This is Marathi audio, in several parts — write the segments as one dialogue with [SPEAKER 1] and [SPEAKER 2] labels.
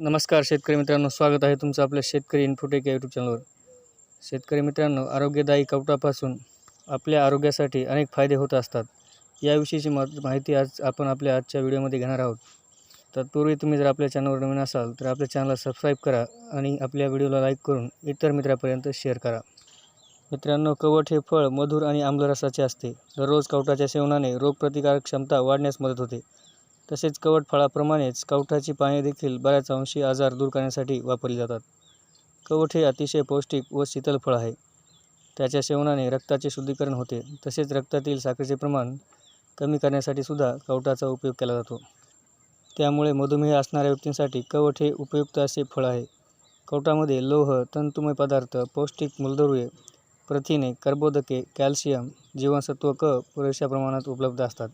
[SPEAKER 1] नमस्कार शेतकरी मित्रांनो स्वागत आहे तुमचं आपल्या शेतकरी इन्फोटेक या यूट्यूब चॅनलवर शेतकरी मित्रांनो आरोग्यदायी कवटापासून आपल्या आरोग्यासाठी अनेक फायदे होत असतात. याविषयीची माहिती आज आपण आपल्या आजच्या व्हिडिओमध्ये घेणार आहोत. तत्पूर्वी तुम्ही जर आपल्या चॅनलवर नवीन असाल तर आपल्या चॅनलला सबस्क्राईब करा आणि आपल्या व्हिडिओला लाईक करून इतर मित्रापर्यंत शेअर करा. मित्रांनो कवट हे फळ मधुर आणि आम्लरसाचे असते. दररोज कवटाच्या सेवनाने रोगप्रतिकारक क्षमता वाढण्यास मदत होते. तसेच कवट फळाप्रमाणेच कवठाची पाने देखील बऱ्याच अंशी आजार दूर करण्यासाठी वापरली जातात. कवठ हे अतिशय पौष्टिक व शीतल फळ आहे. त्याच्या सेवनाने रक्ताचे शुद्धीकरण होते. तसेच रक्तातील साखरेचे प्रमाण कमी करण्यासाठी सुद्धा कवटाचा उपयोग केला जातो. त्यामुळे मधुमेह असणाऱ्या व्यक्तींसाठी कवठ हे उपयुक्त असे फळ आहे. कवटामध्ये लोह तंतुमय पदार्थ पौष्टिक मूलद्रव्ये प्रथिने कर्बोदके कॅल्शियम जीवनसत्व क पुरेशा प्रमाणात उपलब्ध असतात.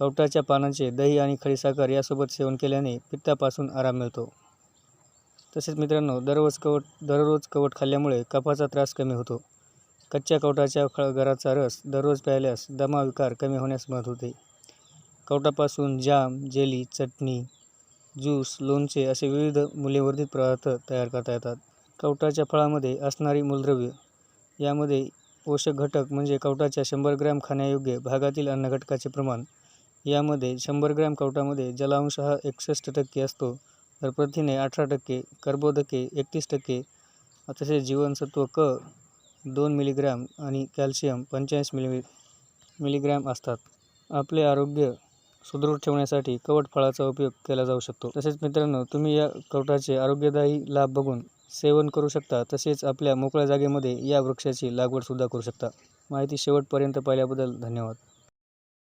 [SPEAKER 1] कवटाच्या पानांचे दही आणि खडीसाखर यासोबत सेवन केल्याने पित्तापासून आराम मिळतो. तसेच मित्रांनो दररोज कवट दररोज कवट खाल्ल्यामुळे कफाचा त्रास कमी होतो. कच्च्या कवटाच्या खळगराचा रस दररोज प्यायल्यास दमा विकार कमी होण्यास मदत होते. कवटापासून जाम जेली चटणी ज्यूस लोणचे असे विविध मूल्यवर्धित पदार्थ तयार करता येतात. कवटाच्या फळामध्ये असणारी मूलद्रव्ये यामध्ये पोषक घटक म्हणजे कवटाच्या शंभर ग्रॅम खाण्यायोग्य भागातील अन्नघटकाचे प्रमाण यामध्ये शंभर ग्रॅम कवटामध्ये जलांश हा एकसष्ट टक्के असतो. तर प्रथिने अठरा टक्के कर्बोदके एकतीस टक्के तसेच जीवनसत्व क दोन मिलीग्रॅम आणि कॅल्शियम पंचेचाळीस मिली मिलीग्रॅम असतात. आपले आरोग्य सुदृढ ठेवण्यासाठी कवट फळाचा उपयोग केला जाऊ शकतो. तसेच मित्रांनो तुम्ही या कवटाचे आरोग्यदायी लाभ बघून सेवन करू शकता. तसेच आपल्या मोकळ्या जागेमध्ये या वृक्षाची लागवडसुद्धा करू शकता. माहिती शेवटपर्यंत पाहिल्याबद्दल धन्यवाद.